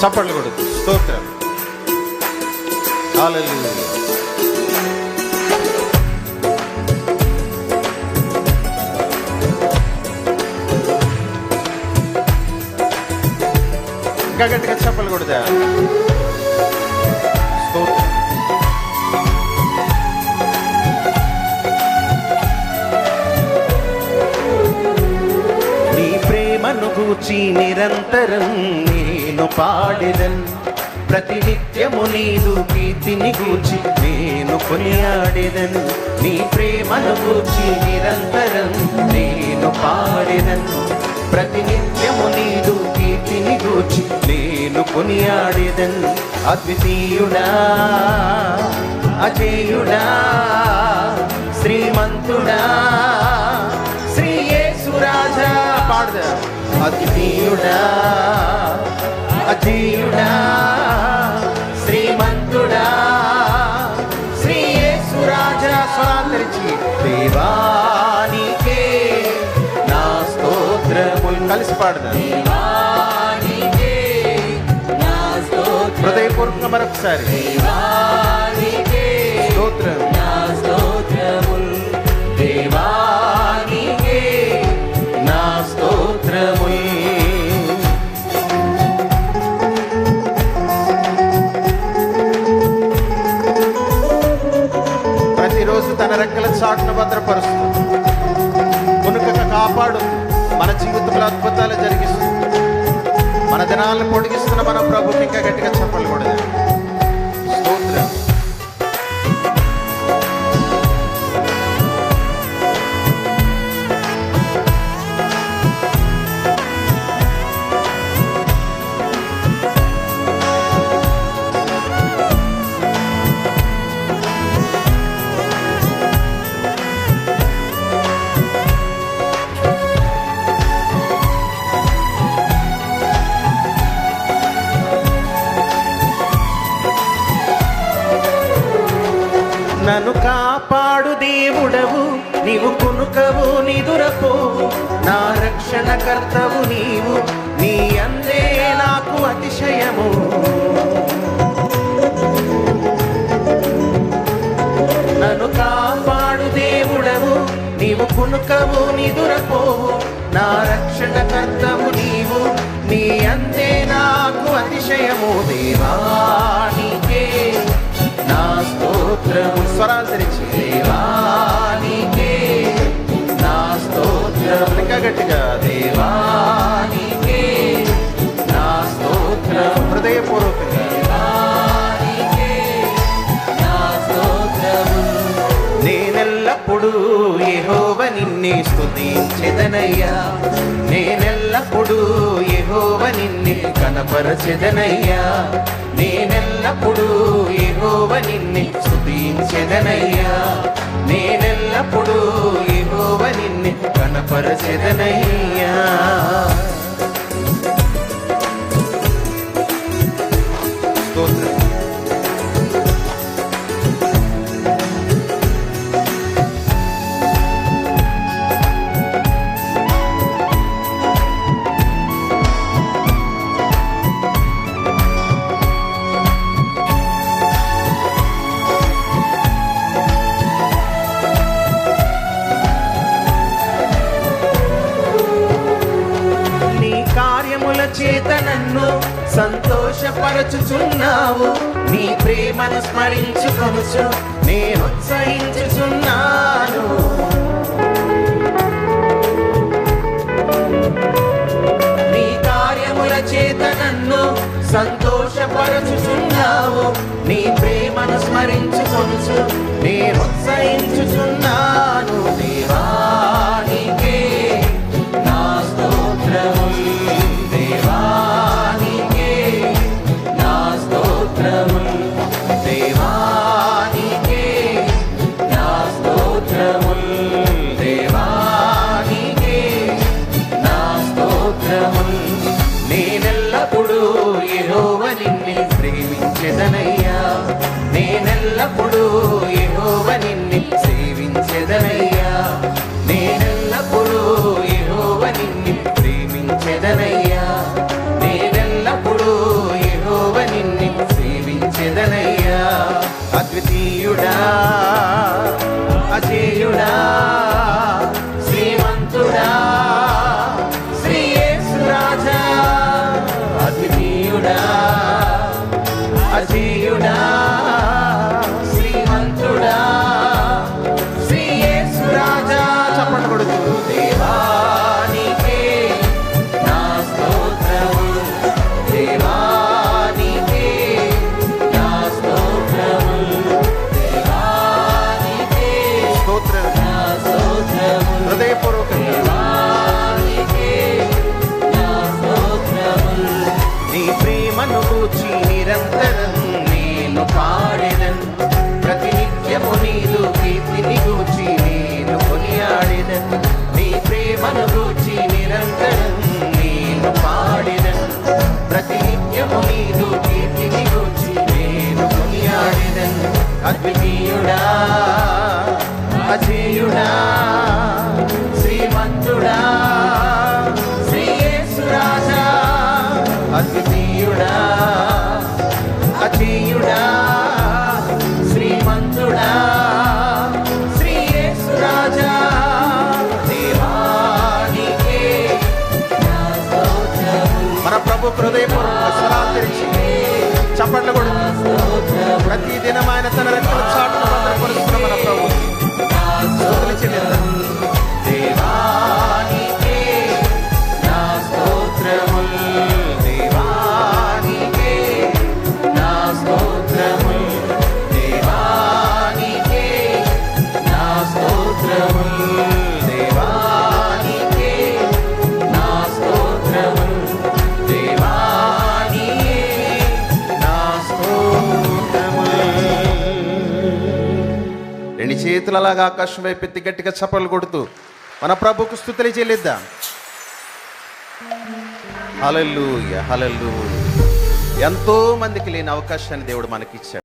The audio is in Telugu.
చప్పట్లు కొడుకు స్తోత్రం. ఇంకా గట్టిగా చప్పలు కొడతా. స్తోత్రం. గూచి నిరంతరం నేను పాడెదన్. ప్రతినిత్యము నీదు ప్రీతిని గూచి నేను కొనియాడేదన్. నీ ప్రేమను గూచి నిరంతరం నేను పాడెదన్. ప్రతినిత్యము నీదు కీర్తిని గూచి నేను కొనియాడేదన్. అద్వితీయుడా అజేయుడా శ్రీమంతుడా అద్వితీయుడా అజీయుడా శ్రీమంతుడా శ్రీ యేసురాజా స్వరాంతరించి దేవానికే నా స్తోత్రములు కలిసి పాడదా. హృదయపూర్వకంగా మరొకసారి. దేవానికే పొడిగిస్తున్న ప్రభుకి ఇంకా గట్టిగా చెప్పలు కూడా. నన్ను కాపాడు దేవుడవు నీవు కునుకవు నిదురపో. నా రక్షణ కర్తవు నీవు నీ అందే నాకు అతిశయము. నన్ను కాపాడు దేవుడవు నీవు కునుకవు నిదురపో. నా రక్షణ కర్తవు నీవు నీ అందే నాకు అతిశయము. దేవా స్తోత్రము. స్వరాలు తెరిచి దేవానికే నా స్తోత్రం. ఇంకా గట్టిగా. దేవానికే నా స్తోత్రం. హృదయపూర్వకంగా. నేనెల్లప్పుడూ యెహోవ నిన్నే స్తుతించెదనయ్యా. నేనెల్లప్పుడూ యెహోవ నిన్నే కనపరచెదనయ్యా. నేనెల్లప్పుడు యెహోవ నిన్నే స్థుతించెదనయ్యా నేనెల్లప్పుడు యెహోవ నిన్నే కనపరచెదనయ్యా. సంతోషపరచుచున్నావు నీ ప్రేమను స్మరించుకొనుచు నేను ఉత్సహించుచున్నాను. నీ కార్యముల చేత నన్ను సంతోషపరచుచున్నావు. నీ ప్రేమను స్మరించుకొనుచు నేను ఉత్సహించుచున్నాను. దేవా నేనెల్లప్పుడూ ఎహోవ నిన్నే ప్రేమించెదనయ్యా. నేనెల్లప్పుడూ ప్రభు హృదయపూర్వక స్వరాలు తెరిచి చప్పట్లు కొడుతూ ప్రతి దినం ఆయన తన రెండు చేతులు అలాగా ఆకాశం వైపు ఎత్తి గట్టిగా చప్పలు కొడుతూ మన ప్రభుకు స్థుతులు చెల్లిద్దాం. హలల్లు హలల్లు ఎంతో మందికి లేని అవకాశాన్ని దేవుడు మనకిచ్చాడు.